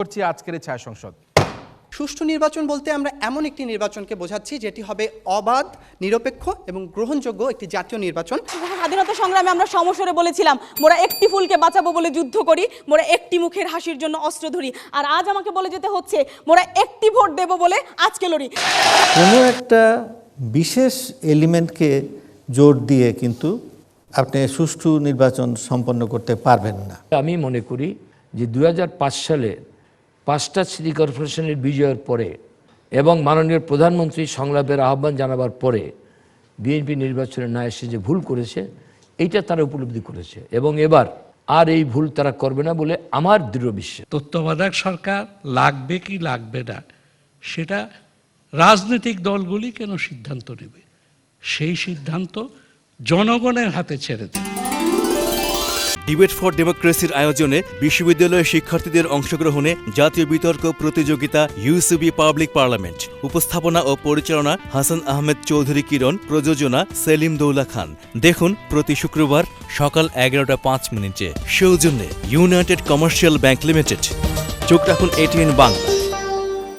করছি আজকের ছায়া সংসদ। সুষ্ঠু নির্বাচন বলতে আমরা এমন একটি নির্বাচনকে বোঝাচ্ছি যেটি হবে অবাধ নিরপেক্ষ এবং গ্রহণযোগ্য একটি জাতীয় নির্বাচন। স্বাধীনতা সংগ্রামে আমরা সমস্বরে বলেছিলাম মোরা একটি ফুলকে বাঁচাবো বলে যুদ্ধ করি মোরা একটি মুখের হাসির জন্য অস্ত্র ধরি আর আজ আমাকে বলে যেতে হচ্ছে মোরা একটি ভোট দেব বলে আজকে লড়ি। কোনো একটা বিশেষ এলিমেন্টকে জোর দিয়ে কিন্তু আপনি সুষ্ঠু নির্বাচন সম্পন্ন করতে পারবেন না। আমি মনে করি যে দু হাজার পাঁচ সালে পাঁচটা সিটি কর্পোরেশনের বিজয়ের পরে এবং মাননীয় প্রধানমন্ত্রী সংলাপের আহ্বান জানাবার পরে বিএনপি নির্বাচনে না এসে যে ভুল করেছে, এইটা তারা উপলব্ধি করেছে এবং এবার আর এই ভুল তারা করবে না বলে আমার দৃঢ় বিশ্বাস। তত্ত্বাবধায়ক সরকার লাগবে কি লাগবে না, সেটা রাজনৈতিক দলগুলি কেন সিদ্ধান্ত নেবে? সেই সিদ্ধান্ত জনগণের হাতে ছেড়ে দেবে। ডিবেট ফর ডেমোক্রেসির আয়োজনে বিশ্ববিদ্যালয়ের শিক্ষার্থীদের অংশগ্রহণে জাতীয় বিতর্ক প্রতিযোগিতা ইউসিবি পাবলিক পার্লামেন্ট উপস্থাপনা ও পরিচালনা হাসান আহমেদ চৌধুরী কিরণ, প্রযোজনা সেলিম দৌলা খান। দেখুন প্রতি শুক্রবার সকাল এগারোটা পাঁচ মিনিটে। সৌজন্যে ইউনাইটেড কমার্শিয়াল ব্যাংক লিমিটেড চোখ রাখুন এটিএন বাংলা।